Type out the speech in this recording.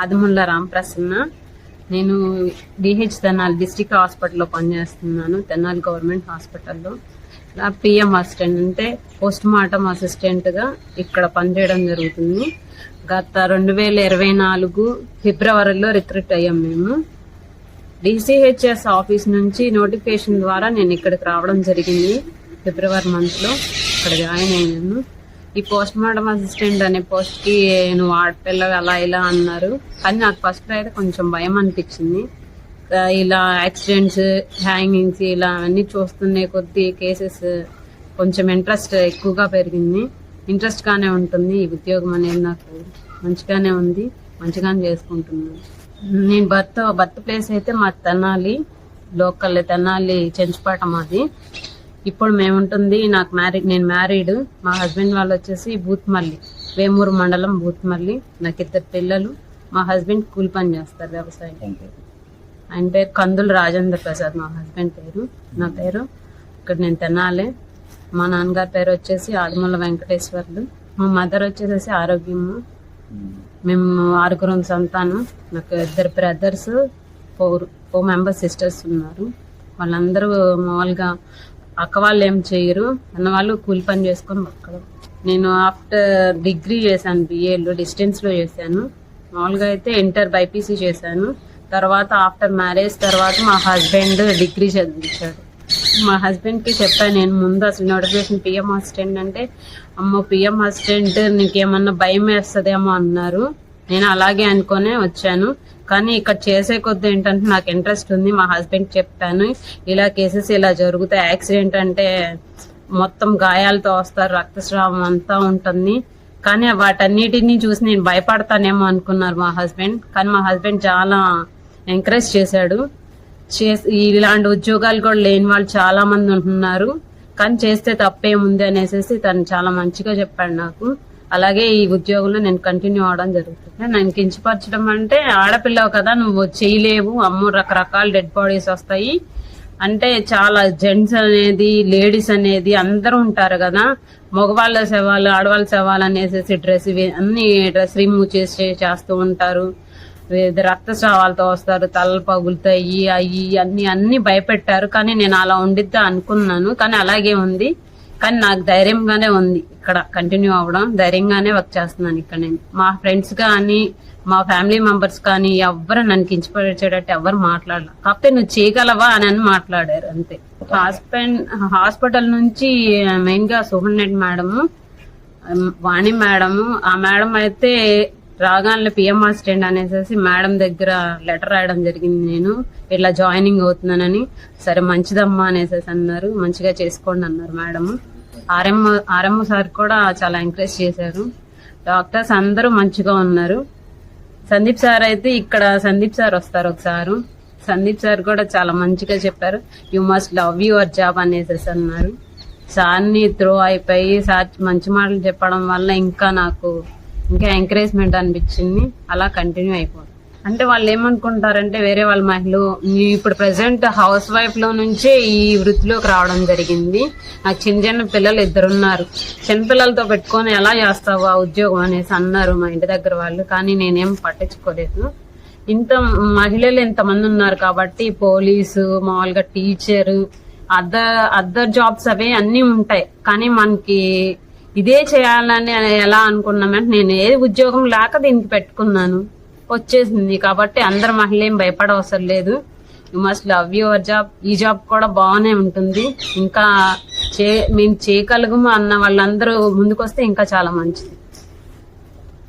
ఆదిముల్ల రామప్రసన్న. నేను DH Tenali district హాస్పిటల్లో పనిచేస్తున్నాను తెనాలి గవర్నమెంట్ హాస్పిటల్లో. నా పిఎం అసిస్టెంట్ అంటే పోస్ట్ మార్టం అసిస్టెంట్గా ఇక్కడ పనిచేయడం జరుగుతుంది. గత రెండు వేల ఇరవై నాలుగు ఫిబ్రవరిలో రిక్రూట్ అయ్యాం మేము. డిసిహెచ్ఎస్ ఆఫీస్ నుంచి నోటిఫికేషన్ ద్వారా నేను ఇక్కడికి రావడం జరిగింది. ఫిబ్రవరి మంత్లో ఇక్కడ జాయిన్ అయ్యాను. ఈ పోస్ట్ మార్టం అసిస్టెంట్ అనే పోస్ట్కి నువ్వు ఆడపిల్ల అలా ఇలా అన్నారు. కానీ నాకు ఫస్ట్ అయితే కొంచెం భయం అనిపించింది. ఇలా యాక్సిడెంట్స్ హ్యాంగింగ్స్ ఇలా అన్నీ చూస్తున్న కొద్ది కేసెస్ కొంచెం ఇంట్రెస్ట్ ఎక్కువగా పెరిగింది. ఇంట్రెస్ట్ గానే ఉంటుంది. ఈ ఉద్యోగం అనేది నాకు మంచిగానే ఉంది. మంచిగానే చేసుకుంటున్నాను. నేను భర్త భర్త ప్లేస్ అయితే మా తెనాలి. లోకల్ తెనాలి చెంచుపాట మాది ఇప్పుడు మేముంటుంది నాకు మ్యారీడ్ నేను మ్యారీడ్. మా హస్బెండ్ వాళ్ళు వచ్చేసి బూత్మల్లి వేమూరు మండలం బూత్మల్లి. నాకు ఇద్దరు పిల్లలు. మా హస్బెండ్ కూలి పని చేస్తారు వ్యవసాయం. ఆయన పేరు కందులు రాజేంద్ర ప్రసాద్ మా హస్బెండ్ పేరు. నా పేరు. ఇక్కడ నేను తెనాలి. మా నాన్నగారి పేరు వచ్చేసి ఆదిమల్ల వెంకటేశ్వర్లు. మా మదర్ వచ్చేసి ఆరోగ్యము. మేము ఆరుగురం సంతానం. నాకు ఇద్దరు brothers four four members sisters ఉన్నారు. వాళ్ళందరూ మామూలుగా అక్క వాళ్ళు ఏం చేయరు. అన్నవాళ్ళు కూలి పని చేసుకొని బతకడం నేను ఆఫ్టర్ డిగ్రీ చేశాను బిఏలో డిస్టెన్స్లో చేశాను. మామూలుగా అయితే ఇంటర్ బైపీసీ చేశాను. తర్వాత ఆఫ్టర్ మ్యారేజ్ తర్వాత మా హస్బెండ్ డిగ్రీ చదివించాడు. మా హస్బెండ్కి చెప్పాను నేను ముందు అసలు నోటిఫికేషన్ పిఎం అసిస్టెంట్ అంటే అమ్మో పిఎం అసిస్టెంట్ నీకేమన్నా భయం వేస్తుందేమో అన్నారు. నేను అలాగే అనుకునే వచ్చాను. కానీ ఇక్కడ చేసే కొద్ది ఏంటంటే నాకు ఇంట్రెస్ట్ ఉంది. మా హస్బెండ్ చెప్పాను ఇలా కేసెస్ ఇలా జరుగుతాయి. యాక్సిడెంట్ అంటే మొత్తం గాయాలతో వస్తారు రక్తస్రావం అంతా ఉంటుంది. కానీ వాటన్నిటిని చూసి నేను భయపడతానేమో అనుకున్నారు మా హస్బెండ్ కానీ మా హస్బెండ్ చాలా ఎంకరేజ్ చేశాడు. చేసి ఇలాంటి ఉద్యోగాలు కూడా లేని వాళ్ళు చాలా మంది ఉంటున్నారు. కానీ చేస్తే తప్పేముంది అనేసి తను చాలా మంచిగా చెప్పాడు నాకు. అలాగే ఈ ఉద్యోగంలో నేను కంటిన్యూ అవడం జరుగుతుంది. నేను కించపరచడం అంటే ఆడపిల్లవు కదా నువ్వు చేయలేవు అమ్మో రకరకాల డెడ్ బాడీస్ వస్తాయి. అంటే చాలా జెంట్స్ అనేది లేడీస్ అనేది అందరూ ఉంటారు కదా. మగవాళ్ళ శవాలు ఆడవాళ్ళ శవాలు అనేసి డ్రెస్ అన్ని డ్రెస్ రిమూవ్ చేసి చేస్తూ ఉంటారు. రక్తస్రావాలతో వస్తారు తలలు పగులుతాయి అయ్యి అన్ని అన్ని భయపెట్టారు. కానీ నేను అలా ఉండిద్దా అనుకున్నాను. కానీ అలాగే ఉంది. కానీ నాకు ధైర్యంగానే ఉంది ఇక్కడ కంటిన్యూ అవ్వడం. ధైర్యంగానే వర్క్ చేస్తున్నాను ఇక్కడ నేను. మా ఫ్రెండ్స్ కానీ మా ఫ్యామిలీ మెంబర్స్ కానీ ఎవ్వరు నన్ను కించపరిచేటట్టు ఎవరు మాట్లాడలే. కాకపోతే నువ్వు చేయగలవా అని అని మాట్లాడారు అంతే. హాస్పిటల్ హాస్పిటల్ నుంచి మెయిన్గా సుహన్నెట్ మేడము వాణి మేడము ఆ మేడం అయితే రాగానే పిఎం అసిస్టెంట్ అనేసి మేడం దగ్గర లెటర్ రాయడం జరిగింది నేను. ఇట్లా జాయినింగ్ అవుతున్నానని. సరే మంచిదమ్మా అనేసి అన్నారు. మంచిగా చేసుకోండి అన్నారు మేడం ఆర్ఎంఓ ఆర్ఎంఓ సార్ కూడా చాలా ఎంకరేజ్ చేశారు. డాక్టర్స్ అందరూ మంచిగా ఉన్నారు. సందీప్ సార్ అయితే ఇక్కడ సందీప్ సార్ వస్తారు ఒకసారి. సందీప్ సార్ కూడా చాలా మంచిగా చెప్పారు. You must love your job అనేసి అన్నారు. సార్ని త్రో అయిపోయి సార్ మంచి మాటలు చెప్పడం వల్ల ఇంకా నాకు ఇంకా ఎంకరేజ్మెంట్ అనిపించింది. అలా కంటిన్యూ అయిపోయింది. అంటే వాళ్ళు ఏమనుకుంటారంటే వేరే వాళ్ళ మహిళలు ఇప్పుడు ప్రెసెంట్ హౌస్ వైఫ్లో నుంచే ఈ వృత్తిలోకి రావడం జరిగింది. నాకు చిన్న చిన్న పిల్లలు ఇద్దరు ఉన్నారు చిన్న పిల్లలతో పెట్టుకొని ఎలా చేస్తావు ఆ ఉద్యోగం అనేసి అన్నారు మా ఇంటి దగ్గర వాళ్ళు. కానీ నేనేం పట్టించుకోలేదు. ఇంత మహిళలు ఇంతమంది ఉన్నారు కాబట్టి పోలీసు మామూలుగా టీచర్ అదర్ అదర్ జాబ్స్ అవే అన్నీ ఉంటాయి. కానీ మనకి ఇదే చేయాలని ఎలా అనుకున్నామంటే నేను ఏ ఉద్యోగం లేక దీనికి పెట్టుకున్నాను. వచ్చేసింది కాబట్టి అందరు మహిళ ఏం భయపడవసరం లేదు. You must love your job ఈ జాబ్ కూడా బాగానే ఉంటుంది. ఇంకా చే మేము చేయగలగము అన్న వాళ్ళందరూ ముందుకొస్తే ఇంకా చాలా మంచిది.